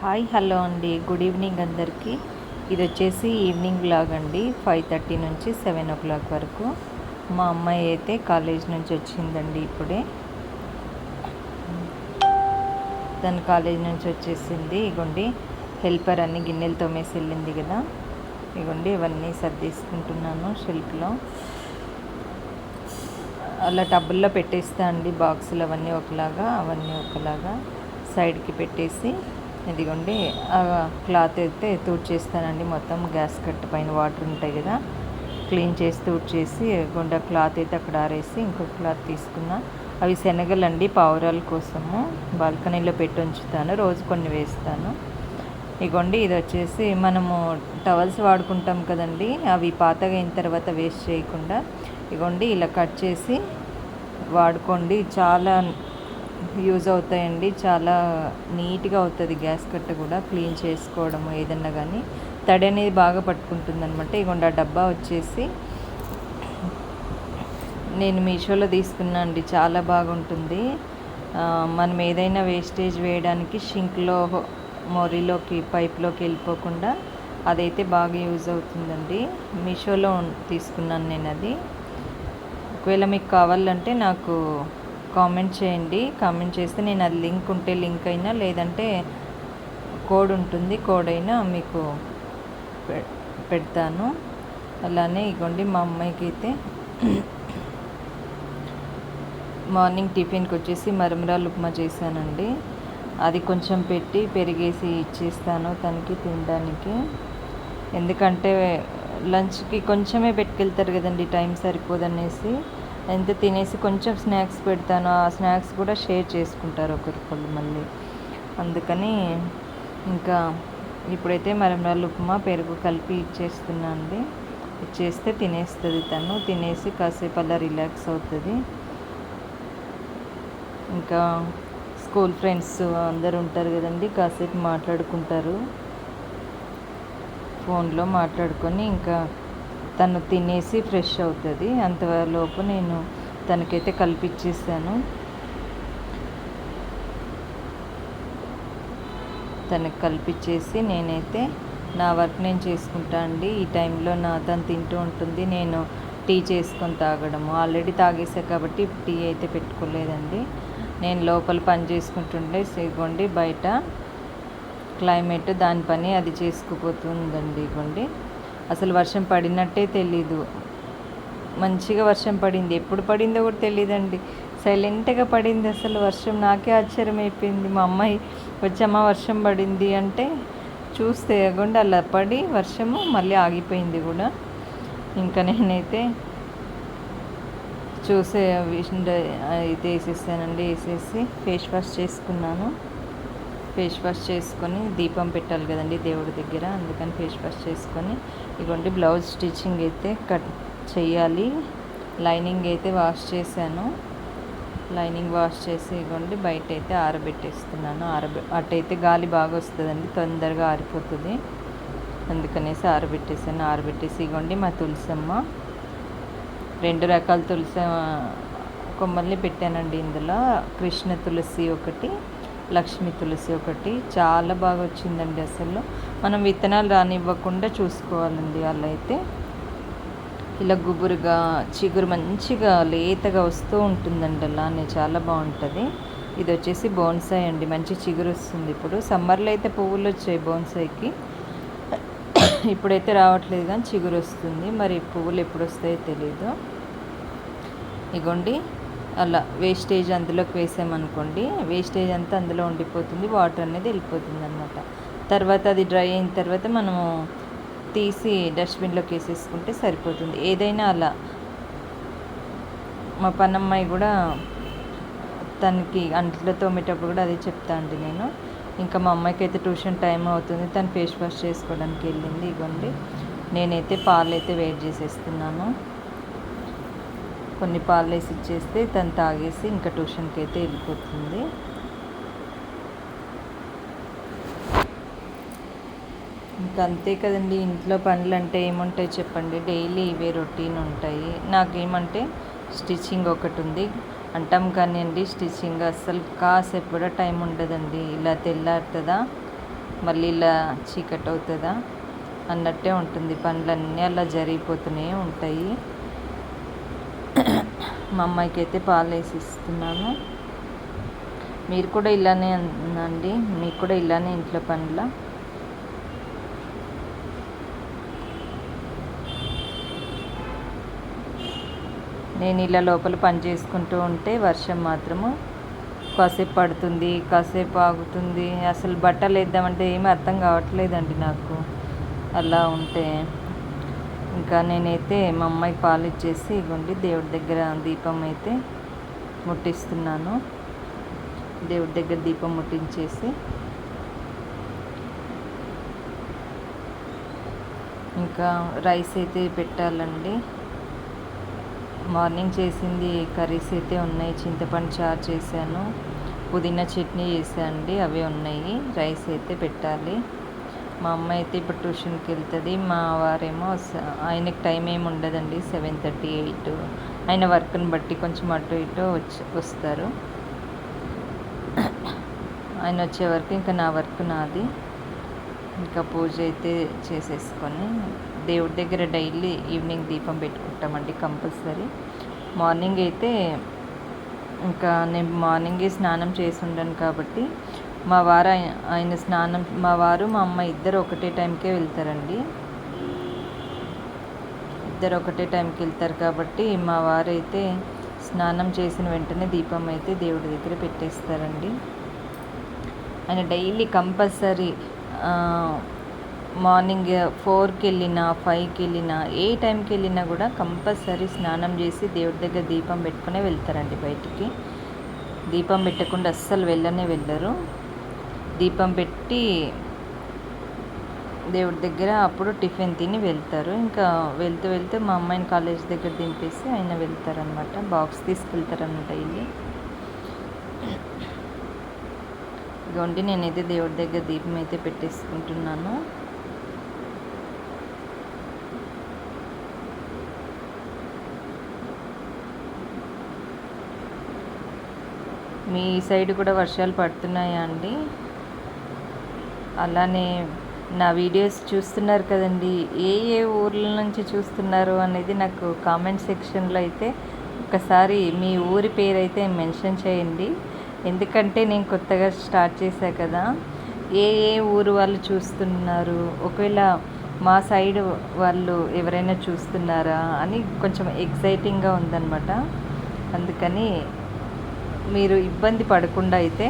Hi hello అండి. Good evening అందరికీ. ఇది వచ్చేసి ఈవినింగ్ బ్లాగ్ అండి. ఫైవ్ థర్టీ నుంచి సెవెన్ ఓ క్లాక్ వరకు. మా అమ్మాయి అయితే కాలేజ్ నుంచి వచ్చిందండి ఇప్పుడే. తను కాలేజ్ నుంచి వచ్చేసింది. ఇగోండి హెల్పర్ అన్ని గిన్నెలు తోమేసి వెళ్ళింది కదా. ఇగోండి ఇవన్నీ సర్దేసుకుంటున్నాను షెల్ఫ్లో. అలా టబ్బుల్లో పెట్టేస్తా అండి బాక్సులు అవన్నీ ఒకలాగా అవన్నీ ఒకలాగా. సైడ్కి పెట్టేసి ఇదిగోండి ఆ క్లాత్ అయితే తూడ్చేస్తానండి మొత్తం గ్యాస్ కట్ పైన వాటర్ ఉంటాయి కదా క్లీన్ చేసి తూడ్చేసి గుండా క్లాత్ అయితే అక్కడ ఆరేసి ఇంకొక క్లాత్ తీసుకున్నా. అవి శనగలండి పావురాల కోసము. బాల్కనీలో పెట్టి ఉంచుతాను రోజు కొన్ని వేస్తాను. ఇగోండి ఇది వచ్చేసి మనము టవల్స్ వాడుకుంటాం కదండి అవి పాతగా అయిన తర్వాత వేస్ట్ చేయకుండా. ఇగోండి ఇలా కట్ చేసి వాడుకోండి. చాలా యూజ్ అవుతాయండి. చాలా నీట్గా అవుతుంది గ్యాస్ కట్ట కూడా. క్లీన్ చేసుకోవడము ఏదన్నా కానీ తడి అనేది బాగా పట్టుకుంటుంది అనమాట ఇగోండి ఆ డబ్బా వచ్చేసి నేను మీషోలో తీసుకున్నా అండి. చాలా బాగుంటుంది. మనం ఏదైనా వేస్టేజ్ వేయడానికి షింక్లో మొరిలోకి పైప్లోకి వెళ్ళిపోకుండా అదైతే బాగా యూజ్ అవుతుందండి. మీషోలో తీసుకున్నాను నేను అది ఒకవేళ మీకు కావాలంటే నాకు కామెంట్ చేయండి. కామెంట్ చేస్తే నేను అది లింక్ ఉంటే లింక్ అయినా లేదంటే కోడ్ ఉంటుంది కోడ్ అయినా మీకు పె- పెడతాను. అలానే ఇగోండి మా అమ్మాయికి అయితే మార్నింగ్ టిఫిన్కి వచ్చేసి మరమరాలు ఉప్మా చేశానండి. అది కొంచెం పెట్టి పెరిగేసి ఇచ్చేస్తాను తనకి తినడానికి. ఎందుకంటే లంచ్కి కొంచెమే పెట్టుకెళ్తారు కదండి టైం సరిపోదనేసి. ఎంత తినేసి కొంచెం స్నాక్స్ పెడతాను ఆ స్నాక్స్ కూడా షేర్ చేసుకుంటారు ఒకరికొకరు మళ్ళీ. అందుకని ఇంకా ఇప్పుడైతే మరమరాలు ఉప్మా పెరుగు కలిపి ఇచ్చేస్తున్నా అండి. ఇచ్చేస్తే తినేస్తుంది తను. తినేసి కాసేపు అలా రిలాక్స్ అవుతుంది. ఇంకా స్కూల్ ఫ్రెండ్స్ అందరు ఉంటారు కదండి కాసేపు మాట్లాడుకుంటారు. ఫోన్లో మాట్లాడుకొని ఇంకా తను తినేసి ఫ్రెష్ అవుతుంది. అంతలోపు నేను తనకైతే కల్పించేసాను తనకు కల్పించేసి నేనైతే నా వర్క్ నేను చేసుకుంటా అండి. ఈ టైంలో నా తను తింటూ ఉంటుంది. నేను టీ చేసుకొని తాగడము. ఆల్రెడీ తాగేసా కాబట్టి టీ అయితే పెట్టుకోలేదండి. నేను లోపల పని చేసుకుంటుండే. ఇగోండి బయట క్లైమేట్ దాని పని అది చేసుకుపోతుందండి. ఇగోండి. అసలు వర్షం పడినట్టే తెలీదు. మంచిగా వర్షం పడింది. ఎప్పుడు పడిందో కూడా తెలియదండి సైలెంట్గా పడింది అసలు వర్షం. నాకే ఆశ్చర్యం అయిపోయింది మా అమ్మాయి వచ్చామా వర్షం పడింది అంటే చూస్తే ఎగొండి అలా పడి వర్షము మళ్ళీ ఆగిపోయింది కూడా. ఇంకా నేనైతే చూసే అయితే వేసేసానండి. వేసేసి ఫేస్ వాష్ చేసుకున్నాను. ఫేస్ వాష్ చేసుకొని దీపం పెట్టాలి కదండి దేవుడి దగ్గర. అందుకని ఫేస్ వాష్ చేసుకొని ఇవ్వండి. బ్లౌజ్ స్టిచ్చింగ్ అయితే కట్ చేయాలి. లైనింగ్ అయితే వాష్ చేశాను. లైనింగ్ వాష్ చేసి ఇగోండి బయట అయితే ఆరబెట్టేస్తున్నాను. ఆరబె అటైతే గాలి బాగా వస్తుందండి. తొందరగా ఆరిపోతుంది. అందుకనేసి ఆరబెట్టేసాను ఆరబెట్టేసి ఇగోండి మా తులసమ్మ. రెండు రకాల తులసి కొమ్మల్ని పెట్టానండి ఇందులో. కృష్ణ తులసి ఒకటి లక్ష్మి తులసి ఒకటి. చాలా బాగా వచ్చిందండి అసలు. మనం విత్తనాలు రానివ్వకుండా చూసుకోవాలండి అలా అయితే. ఇలా గుబురుగా చిగురు మంచిగా లేతగా వస్తూ ఉంటుందండి అలానే. చాలా బాగుంటుంది. ఇది వచ్చేసి బోన్సాయి అండి. మంచి చిగురు వస్తుంది ఇప్పుడు. సమ్మర్లో అయితే పువ్వులు వచ్చాయి బోన్సాయికి. ఇప్పుడైతే రావట్లేదు కానీ చిగురు వస్తుంది. మరి పువ్వులు ఎప్పుడు వస్తాయో తెలీదు. ఇగోండి. అలా వేస్టేజ్ అందులోకి వేసామనుకోండి వేస్టేజ్ అంతా అందులో ఉండిపోతుంది వాటర్ అనేది వెళ్ళిపోతుంది అనమాట తర్వాత అది డ్రై అయిన తర్వాత మనము తీసి డస్ట్బిన్లోకి వేసేసుకుంటే సరిపోతుంది. ఏదైనా అలా. మా పనమ్మాయి కూడా తనకి అంట్లో తోమేటప్పుడు కూడా అదే చెప్తా అండి నేను. ఇంకా మా అమ్మాయికి అయితే ట్యూషన్ టైం అవుతుంది తను ఫేస్ వాష్ చేసుకోవడానికి వెళ్ళింది ఇగోండి. నేనైతే పాలు అయితే వెయిట్ చేసేస్తున్నాను. కొన్ని పాలు వేసి ఇచ్చేస్తే తను తాగేసి ఇంకా ట్యూషన్కి అయితే వెళ్ళిపోతుంది. ఇంకా అంతే కదండి ఇంట్లో పనులు అంటే ఏముంటాయి చెప్పండి? డైలీ ఇవే రొటీన్ ఉంటాయి. నాకేమంటే స్టిచ్చింగ్ ఒకటి ఉంది. అంటాం కానీ అండి స్టిచ్చింగ్ అస్సలు కాసేపు కూడా టైం ఉండదండి. ఇలా తెల్లారుతుందా? మళ్ళీ ఇలా చీకటి అవుతుందా అన్నట్టే ఉంటుంది. పనులన్నీ అలా జరిగిపోతూనే ఉంటాయి. మా అమ్మాయికి అయితే పాలు వేసి ఇస్తున్నాను మీరు కూడా ఇలానే అండి మీకు కూడా ఇలానే ఇంట్లో పనుల. నేను ఇలా లోపల పని చేసుకుంటూ ఉంటే వర్షం మాత్రము కాసేపు పడుతుంది కాసేపు ఆగుతుంది. అసలు బట్టలు వేద్దామంటే ఏమీ అర్థం కావట్లేదండి నాకు. అలా ఉంటే ఇంకా నేనైతే మా అమ్మాయికి పాలు ఇచ్చేసి ఇవ్వండి. దేవుడి దగ్గర దీపం అయితే ముట్టిస్తున్నాను. దేవుడి దగ్గర దీపం ముట్టించేసి. ఇంకా రైస్ అయితే పెట్టాలండి. మార్నింగ్ చేసింది కర్రీస్ అయితే ఉన్నాయి. చింతపండు చారు చేశాను. పుదీనా చట్నీ చేశానండి. అవి ఉన్నాయి. రైస్ అయితే పెట్టాలి. మా అమ్మ అయితే ఇప్పుడు ట్యూషన్కి వెళ్తుంది. మా వారేమో ఆయనకి టైం ఏమి ఉండదండి. Seven thirty eight. ఆయన వర్క్ని బట్టి కొంచెం అటు ఇటు వచ్చి వస్తారు. ఆయన వచ్చే వరకు ఇంకా నా వర్క్ నాది. ఇంకా పూజ అయితే చేసేసుకొని దేవుడి దగ్గర డైలీ ఈవినింగ్ దీపం పెట్టుకుంటామండి కంపల్సరీ. మార్నింగ్ అయితే ఇంకా నేను మార్నింగే స్నానం చేసి ఉండను కాబట్టి మా వారు ఆయన స్నానం మా వారు మా అమ్మ ఇద్దరు ఒకటే టైంకే వెళ్తారండి. ఇద్దరు ఒకటే టైంకి వెళ్తారు కాబట్టి మా వారు అయితే స్నానం చేసిన వెంటనే దీపం అయితే దేవుడి దగ్గర పెట్టేస్తారండి. ఆయన డైలీ కంపల్సరీ మార్నింగ్ ఫోర్కి వెళ్ళినా ఫైవ్కి వెళ్ళినా ఏ టైంకి వెళ్ళినా కూడా కంపల్సరీ స్నానం చేసి దేవుడి దగ్గర దీపం పెట్టుకునే వెళ్తారండి బయటికి. దీపం పెట్టకుండా అస్సలు వెళ్ళనే వెళ్ళరు. దీపం పెట్టి దేవుడి దగ్గర అప్పుడు టిఫిన్ తిని వెళ్తారు. ఇంకా వెళ్తూ వెళ్తూ మా అమ్మాయిని కాలేజ్ దగ్గర దింపేసి ఆయన వెళ్తారనమాట బాక్స్ తీసుకెళ్తారనమాట ఇది ఇదిగోండి నేనైతే దేవుడి దగ్గర దీపం అయితే పెట్టేసుకుంటున్నాను. మీ సైడ్ కూడా వర్షాలు పడుతున్నాయా అండి? అలానే నా వీడియోస్ చూస్తున్నారు కదండి. ఏ ఏ ఊర్ల నుంచి చూస్తున్నారు అనేది నాకు కామెంట్ సెక్షన్లో అయితే ఒకసారి మీ ఊరి పేరు అయితే మెన్షన్ చేయండి. ఎందుకంటే నేను కొత్తగా స్టార్ట్ చేశా కదా. ఏ ఏ ఊరు వాళ్ళు చూస్తున్నారు? ఒకవేళ మా సైడ్ వాళ్ళు ఎవరైనా చూస్తున్నారా అని కొంచెం ఎగ్జైటింగ్గా ఉందన్నమాట. అందుకని మీరు ఇబ్బంది పడకుండా అయితే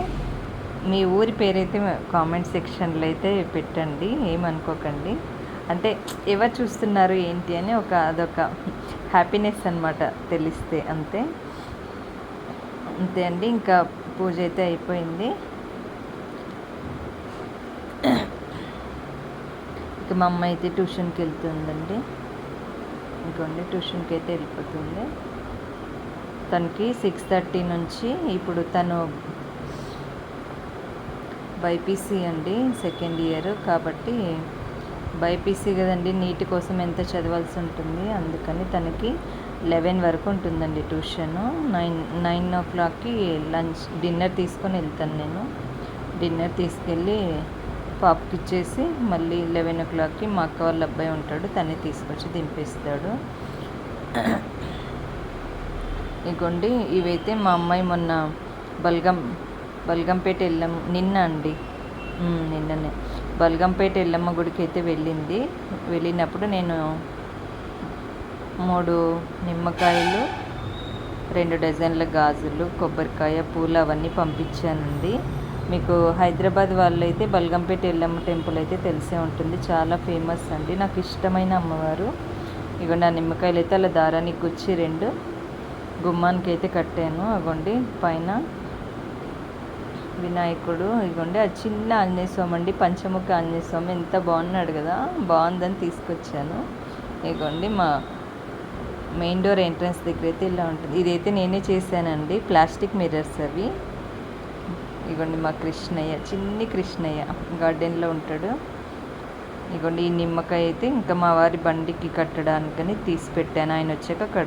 మీ ఊరి పేరైతే కామెంట్ సెక్షన్లో అయితే పెట్టండి ఏమనుకోకండి. అంటే ఎవరు చూస్తున్నారు ఏంటి అని ఒక అదొక హ్యాపీనెస్ అనమాట తెలిస్తే అంతే. అంతే అండి ఇంకా పూజ అయితే అయిపోయింది. ఇక మా అమ్మ అయితే ట్యూషన్కి వెళ్తుందండి. ఇంకోండి ట్యూషన్కి అయితే వెళ్ళిపోతుంది. తనకి సిక్స్ థర్టీ నుంచి ఇప్పుడు తను బైపీసీ అండి సెకండ్ ఇయర్ కాబట్టి బైపీసీ కదండి నీటి కోసం ఎంత చదవాల్సి ఉంటుంది? అందుకని తనకి లెవెన్ వరకు ఉంటుందండి ట్యూషను. నైన్ నైన్ ఓ క్లాక్కి లంచ్ డిన్నర్ తీసుకొని వెళ్తాను నేను. డిన్నర్ తీసుకెళ్ళి పాపకి ఇచ్చేసి మళ్ళీ లెవెన్ ఓ క్లాక్కి మా అక్క వాళ్ళ అబ్బాయి ఉంటాడు తనే తీసుకొచ్చి దింపేస్తాడు. ఇగోండి ఇవైతే మా అమ్మాయి మొన్న బల్గం బల్గంపేట ఎల్లమ్మ నిన్న అండి. నిన్ననే. బల్గంపేట ఎల్లమ్మ గుడికి అయితే వెళ్ళింది. వెళ్ళినప్పుడు నేను మూడు నిమ్మకాయలు రెండు డజన్ల గాజులు కొబ్బరికాయ పూలు అవన్నీ పంపించానండి. మీకు హైదరాబాద్ వాళ్ళు అయితే బల్గంపేట ఎల్లమ్మ టెంపుల్ అయితే తెలిసే ఉంటుంది. చాలా ఫేమస్ అండి. నాకు ఇష్టమైన అమ్మవారు. ఇగో నా నిమ్మకాయలు అయితే అలా దారానికి గుచ్చి రెండు గుమ్మానికి అయితే కట్టాను. అగోండి పైన వినాయకుడు. ఇదిగోండి ఆ చిన్న ఆంజనేయ స్వామి అండి పంచముఖ ఆంజనేయ స్వామి. ఎంత బాగున్నాడు కదా. బాగుందని తీసుకొచ్చాను. ఇదిగోండి మా మెయిన్ డోర్ ఎంట్రన్స్ దగ్గర అయితే ఇలా ఉంటుంది. ఇదైతే నేనే చేశానండి. ప్లాస్టిక్ మిర్రర్స్ అవి. ఇగోండి మా కృష్ణయ్య చిన్ని కృష్ణయ్య గార్డెన్లో ఉంటాడు. ఇగోండి ఈ నిమ్మకాయ అయితే ఇంకా మా వారి బండికి కట్టడానికని తీసి పెట్టాను. ఆయన వచ్చాక కడు